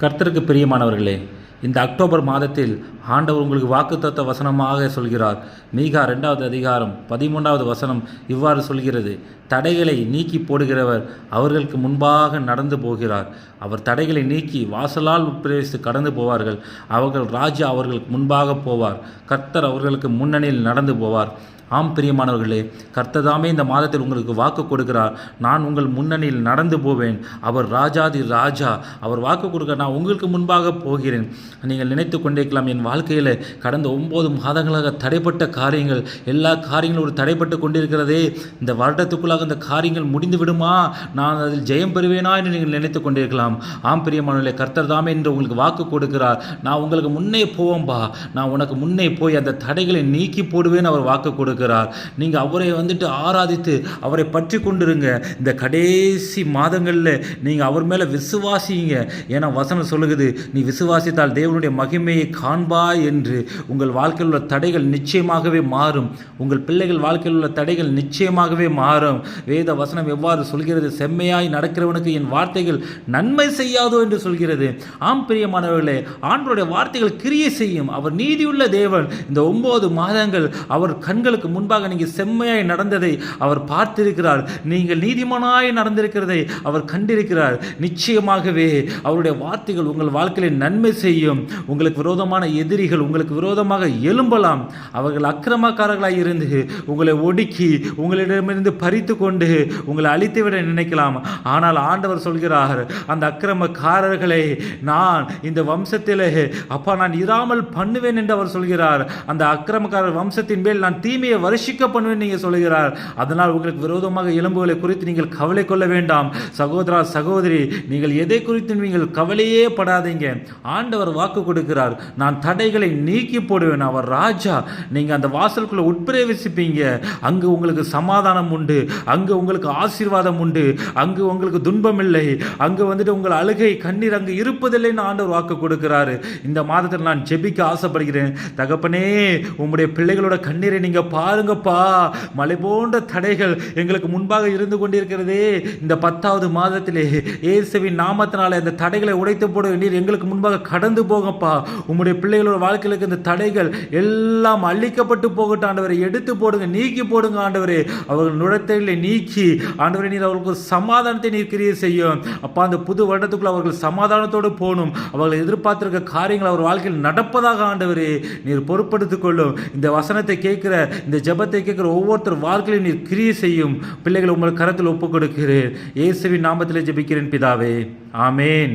கர்த்தருக்கு பிரியமானவர்களே இந்த அக்டோபர் மாதத்தில் ஆண்டவர் உங்களுக்கு வாக்குத்தத்த வசனமாக சொல்கிறார். மீகா ரெண்டாவது அதிகாரம் பதிமூன்றாவது வசனம் இவ்வாறு சொல்கிறது தடைகளை நீக்கி போடுகிறவர் அவர்களுக்கு முன்பாக நடந்து போகிறார். அவர் தடைகளை நீக்கி வாசலால் உட்பிரவேசித்து கடந்து போவார்கள். அவர்கள் ராஜா அவர்களுக்கு முன்பாக போவார். கர்த்தர் அவர்களுக்கு முன்னணியில் நடந்து போவார். ஆம் பிரியமானவர்களே கர்த்ததாமே இந்த மாதத்தில் உங்களுக்கு வாக்கு கொடுக்கிறார். நான் உங்கள் முன்னணியில் நடந்து போவேன். அவர் ராஜாதி ராஜா. அவர் வாக்கு கொடுக்க நான் உங்களுக்கு முன்பாக போகிறேன். நீங்கள் நினைத்து கொண்டிருக்கலாம் என் வாழ்க்கையில் கடந்த ஒம்பது மாதங்களாக தடைப்பட்ட காரியங்கள் எல்லா காரியங்களும் ஒரு தடைப்பட்டு கொண்டிருக்கிறதே. இந்த வருடத்துக்குள்ளாக இந்த காரியங்கள் முடிந்து விடுமா? நான் அதில் ஜெயம் பெறுவேனா என்று நீங்கள் நினைத்து கொண்டிருக்கலாம். ஆம் பிரியமானவர்களே கர்த்தர் தாமே என்று உங்களுக்கு வாக்கு கொடுக்கிறார். நான் உங்களுக்கு முன்னே போவோம்பா. நான் உனக்கு முன்னே போய் அந்த தடைகளை நீக்கி போடுவேன் அவர் வாக்கு கொடுக்கிறார். நீங்கள் அவரை வந்துட்டு ஆராதித்து அவரை பற்றி கொண்டிருங்க. இந்த கடைசி மாதங்களில் நீங்கள் அவர் மேலே விசுவாசிங்க. ஏன்னா வசனம் சொல்லுகிறது நீ விசுவாசித்தால் தேவனுடைய மகிமையை காண்பாய் என்று. உங்கள் வாழ்க்கையில் உள்ள தடைகள் நிச்சயமாகவே மாறும். உங்கள் பிள்ளைகள் வாழ்க்கையில் உள்ள தடைகள் நிச்சயமாகவே மாறும். வேத வசனம் எவ்வாறு சொல்கிறது? செம்மையாய் நடக்கிறவனுக்கு என் வார்த்தைகள் நன்மை செய்யாதோ என்று சொல்கிறது. ஆம் பிரியமானவர்களே ஆண்களுடைய வார்த்தைகள் கிரியை செய்யும். அவர் நீதியுள்ள தேவன். இந்த ஒன்பது மாதங்கள் அவர் கண்களுக்கு முன்பாக நீங்கள் செம்மையாய் நடந்ததை அவர் பார்த்திருக்கிறார். நீங்கள் நீதிமானாய் நடந்திருக்கிறதை அவர் கண்டிருக்கிறார். நிச்சயமாகவே அவருடைய வார்த்தைகள் உங்கள் வாழ்க்கையில் நன்மை செய்யும். உங்களுக்கு விரோதமான எதிரிகள் உங்களுக்கு விரோதமாக எழும்பலாம். அவர்கள் அக்கிரமக்காரர்களாக இருந்து உங்களை ஒடுக்கி உங்களிடமிருந்து பறித்து கொண்டு உங்களை அழித்துவிட நினைக்கலாம். ஆனால் ஆண்டவர் சொல்கிறார் அந்த அக்கிரமக்காரர்களை நான் இந்த வம்சத்திலே அப்பா நான் இராமல் பண்ணுவேன் என்று அவர் சொல்கிறார். அந்த அக்கிரமக்காரர் வம்சத்தின் மேல் நான் தீமையை வருஷிக்க பண்ணுவேன் நீங்கள் சொல்கிறார் அதனால் உங்களுக்கு விரோதமாக எலும்புகளை குறித்து நீங்கள் கவலை கொள்ள வேண்டாம். சகோதரா சகோதரி நீங்கள் எதை குறித்து நீங்கள் கவலையே படாதீங்க. ஆண்டவர் வாக்கு கொடுக்கிறார். நான் தடைகளை நீக்கி போடுவேன். அவர் ராஜா. நீங்கள் அந்த வாசலுக்குள்ள உட்பிரவேசிப்பீங்க. அங்கு உங்களுக்கு சமாதானம் உண்டு. அங்கு உங்களுக்கு ஆசீர்வாதம் உண்டு. அங்கு உங்களுக்கு துன்பம் இல்லை அங்கு வந்துட்டு உங்கள் அழுகை கண்ணீர் அங்கு இருப்பதில்லைன்னு ஆண்டவர் வாக்கு கொடுக்கிறாரு. இந்த மாதத்தில் நான் ஜெபிக்க ஆசைப்படுகிறேன். தகப்பனே உங்களுடைய பிள்ளைகளோட கண்ணீரை நீங்க பாருங்கப்பா மலை போன்ற தடைகள் எங்களுக்கு முன்பாக இருந்து கொண்டிருக்கிறதே. இந்த பத்தாவது மாதத்திலே இயேசுவின் நாமத்தினால இந்த தடைகளை உடைத்து போட நீர் எங்களுக்கு முன்பாக கடந்து போங்கப்பா. உம்முடைய பிள்ளைகளோட வாழ்க்கையிலுக்கு இந்த தடைகள் எல்லாம் அழிக்கப்பட்டு போகட்டும் ஆண்டவரை. எடுத்து போடுங்க நீக்கி போடுங்க ஆண்டவரே. அவர்கள் நுழைத்தலை நீக்கி ஆண்டவரை நீர் அவர்களுக்கு ஒரு சமாதானத்தை நீர் கிரியை செய்யும். அப்பா அந்த புது வருடத்துக்குள்ள அவர்கள் சமாதானத்தோடு போகணும். அவர்கள் எதிர்பார்த்திருக்க காரியங்கள் அவர் வாழ்க்கையில் நடப்பதாக ஆண்டவரே. நீர் பொறுப்படுத்திக் கொள்ளும். இந்த வசனத்தை கேட்கிற இந்த ஜெபத்தை கேட்குற ஒவ்வொருத்தர் வாழ்க்கையில் நீர் கிரியை செய்யும். பிள்ளைகளை உங்கள் கரத்தில் ஒப்புக் கொடுக்கிறேன் இயேசுவின் நாமத்திலே ஜெபிக்கிறேன் பிதாவே. ஆமேன்.